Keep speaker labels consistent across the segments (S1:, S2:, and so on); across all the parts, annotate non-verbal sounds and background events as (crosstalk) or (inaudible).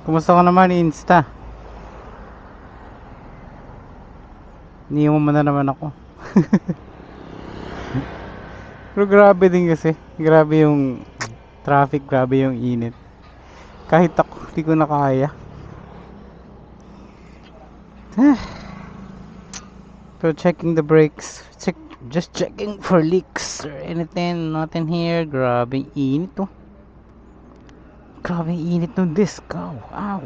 S1: Kumusta ka naman, Insta? Iniwan mo na naman ako. (laughs) Pero grabe din kasi. Grabe yung traffic, grabe yung init. Kahit ako, hindi ko na kaya. (sighs) So checking the brakes. Check, just checking for leaks or anything. Nothing here. Grabe init oh. Grabe init ng disc. Ow. Ow.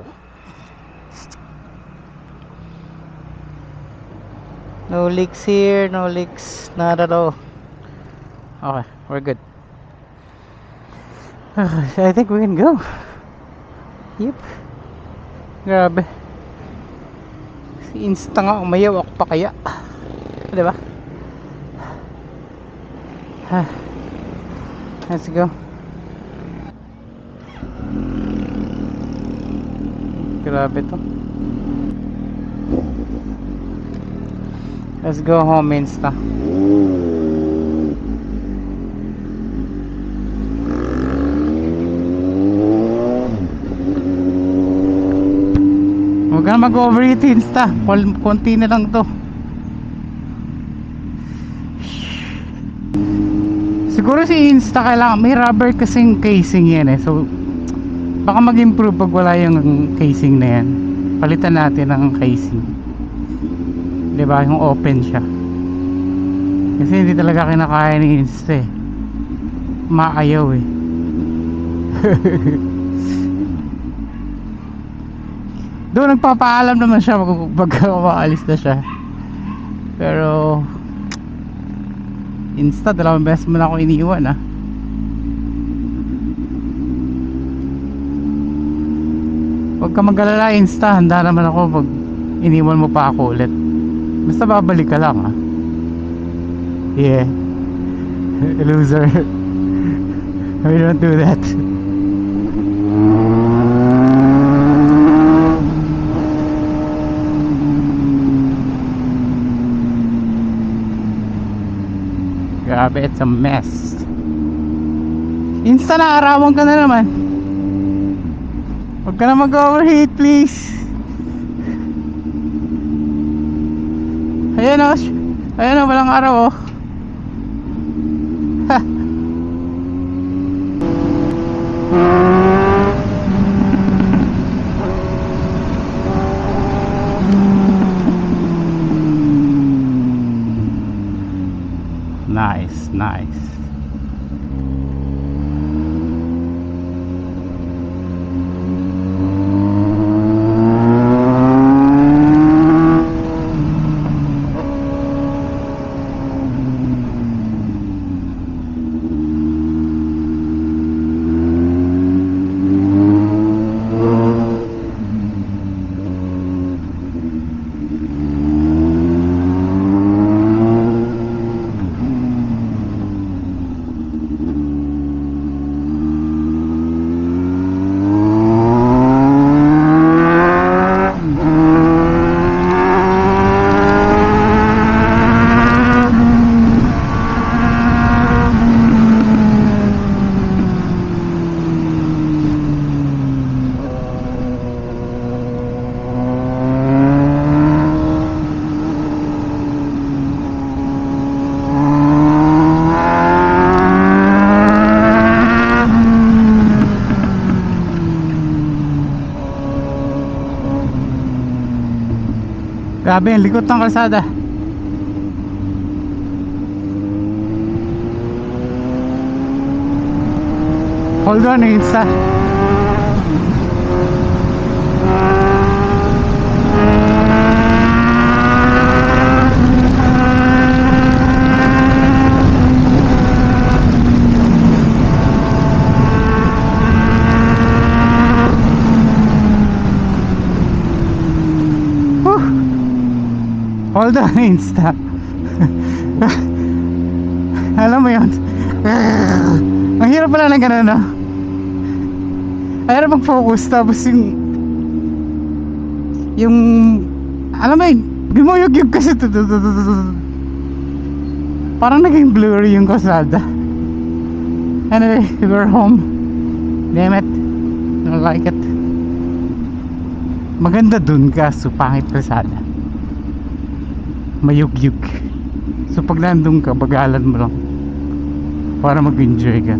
S1: No leaks here. No leaks. Not at all. Okay. We're good. (sighs) I think we can go. Yep. Grabe. Si Insta nga umayaw ako pa kaya. Di ba? Ha. (sighs) Let's go. Grabe to. Let's go home, Insta. Huwag ka mag-overheat, Insta. Konti na lang to. Siguro si Insta kailangan, may rubber kasing casing yan eh. So, baka mag-improve pag wala yung casing na yan. Palitan natin ang casing. ba Yung open siya. Kasi hindi talaga kinakaya ni Insta eh. Maayaw eh. (laughs) Doon nagpapaalam naman siya pag umaalis na siya. Pero Insta, dalawang beses mo na ako iniiwan ah. Huwag ka mag-alala Insta, handa naman ako pag iniwan mo pa ako ulit. Basta babalik ka lang ah. Yeah. (laughs) Loser. (laughs) We don't do that. Grabe, it's a mess. Insta na, arawan ka na naman. Huwag ka na mag-overheat, please. Ayan o. Ayan o, walang araw oh. Ha. Nice, nice. Grabe, ang likot ng kalsada. Hold on, Insta. Hold on, (laughs) Insta. Alam mo yun? Ang hirap pala ng ganun, no? Ang hirap mag-focus, tapos yung... Yung... Alam mo yun, bimuyog-yog kasi. Parang naging blurry yung kalsada. Anyway, we're home. Damn it. Don't like it. maganda dun kaso pangit Lazada mayugyug. So pag nandun ka bagalan mo lang para mag enjoy ka